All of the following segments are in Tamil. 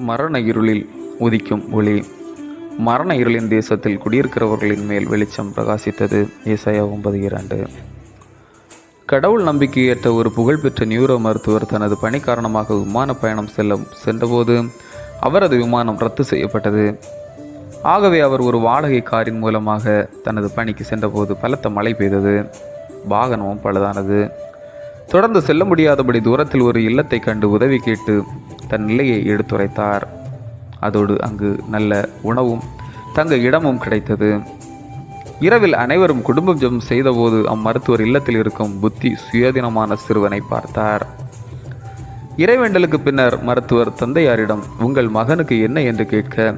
மரண இருளில் உதிக்கும் ஒளி. மரண இருளின் தேசத்தில் குடியிருக்கிறவர்களின் மேல் வெளிச்சம் பிரகாசித்தது இசையா ஒன்பது இரண்டு. கடவுள் நம்பிக்கையேற்ற ஒரு புகழ்பெற்ற நியூரோ மருத்துவர் தனது பணி காரணமாக விமான பயணம் செல்ல சென்றபோது அவரது விமானம் ரத்து செய்யப்பட்டது. ஆகவே அவர் ஒரு வாடகை காரின் மூலமாக தனது பணிக்கு சென்றபோது பலத்த மழை பெய்தது. வாகனமும் பழுதானது. தொடர்ந்து செல்ல முடியாதபடி தூரத்தில் ஒரு இல்லத்தை கண்டு உதவி கேட்டு தன் நிலையை எடுத்துரைத்தார். அதோடு அங்கு நல்ல உணவும் தங்க இடமும் கிடைத்தது. இரவில் அனைவரும் குடும்பம் ஜெபம் செய்தபோது அம்மருத்துவர் இல்லத்தில் இருக்கும் புத்தி சுயாதீனமான சிறுவனை பார்த்தார். இறைவேண்டலுக்கு பின்னர் மருத்துவர் தந்தையாரிடம் உங்கள் மகனுக்கு என்ன என்று கேட்க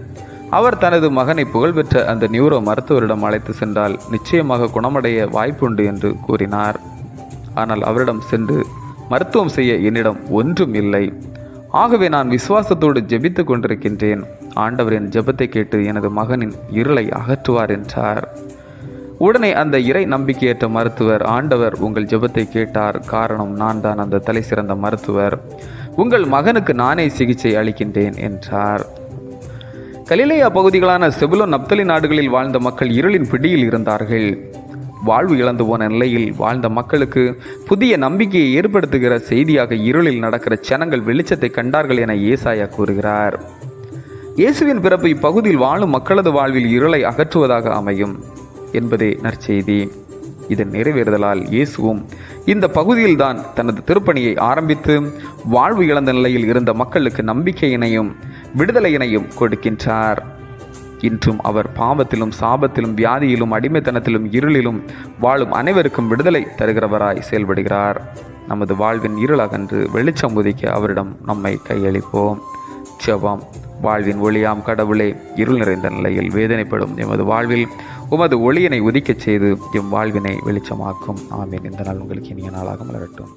அவர் தனது மகனை புகழ்பெற்ற அந்த நியூரோ மருத்துவரிடம் அழைத்து சென்றால் நிச்சயமாக குணமடைய வாய்ப்புண்டு என்று கூறினார். ஆனால் அவரிடம் சென்று மருத்துவம் செய்ய என்னிடம் ஒன்றும் இல்லை. ஆகவே நான் விசுவாசத்தோடு ஜெபித்துக் கொண்டிருக்கின்றேன். ஆண்டவரின் ஜெபத்தை கேட்டு எனது மகனின் இருளை அகற்றுவார் என்றார். உடனே அந்த இறை நம்பிக்கையற்ற மருத்துவர் ஆண்டவர் உங்கள் ஜெபத்தை கேட்டார். காரணம் நான் தான் அந்த தலை சிறந்த மருத்துவர். உங்கள் மகனுக்கு நானே சிகிச்சை அளிக்கின்றேன் என்றார். கலிலேயா பகுதிகளான செபுலோ நப்தலி நாடுகளில் வாழ்ந்த மக்கள் இருளின் பிடியில் இருந்தார்கள். வாழ்வு இழந்து போன நிலையில் வாழ்ந்த மக்களுக்கு புதிய நம்பிக்கையை ஏற்படுத்துகிற செய்தியாக இருளில் நடக்கிற ஜனங்கள் வெளிச்சத்தை கண்டார்கள் என ஏசாயா கூறுகிறார். இயேசுவின் பிறப்பு இப்பகுதியில் வாழும் மக்களது வாழ்வில் இருளை அகற்றுவதாக அமையும் என்பதே நற்செய்தி. இதன் நிறைவேறுதலால் இயேசுவும் இந்த பகுதியில்தான் தனது திருப்பணியை ஆரம்பித்து வாழ்வு இழந்த நிலையில் இருந்த மக்களுக்கு நம்பிக்கையினையும் விடுதலையினையும் கொடுக்கின்றார். இன்றும் அவர் பாவத்திலும் சாபத்திலும் வியாதியிலும் அடிமைத்தனத்திலும் இருளிலும் வாழும் அனைவருக்கும் விடுதலை தருகிறவராய் செயல்படுகிறார். நமது வாழ்வின் இருள் அகன்று வெளிச்சம் உதிக்க அவரிடம் நம்மை கையளிப்போம். ஜெபம் வாழ்வின் ஒளியாம் கடவுளே இருள் நிறைந்த நிலையில் வேதனைப்படும் எமது வாழ்வில் உமது ஒளியினை உதிக்கச் செய்து எம் வாழ்வினை வெளிச்சமாக்கும். ஆமீன். இந்த நாள் உங்களுக்கு இனிய நாளாக மலரட்டும்.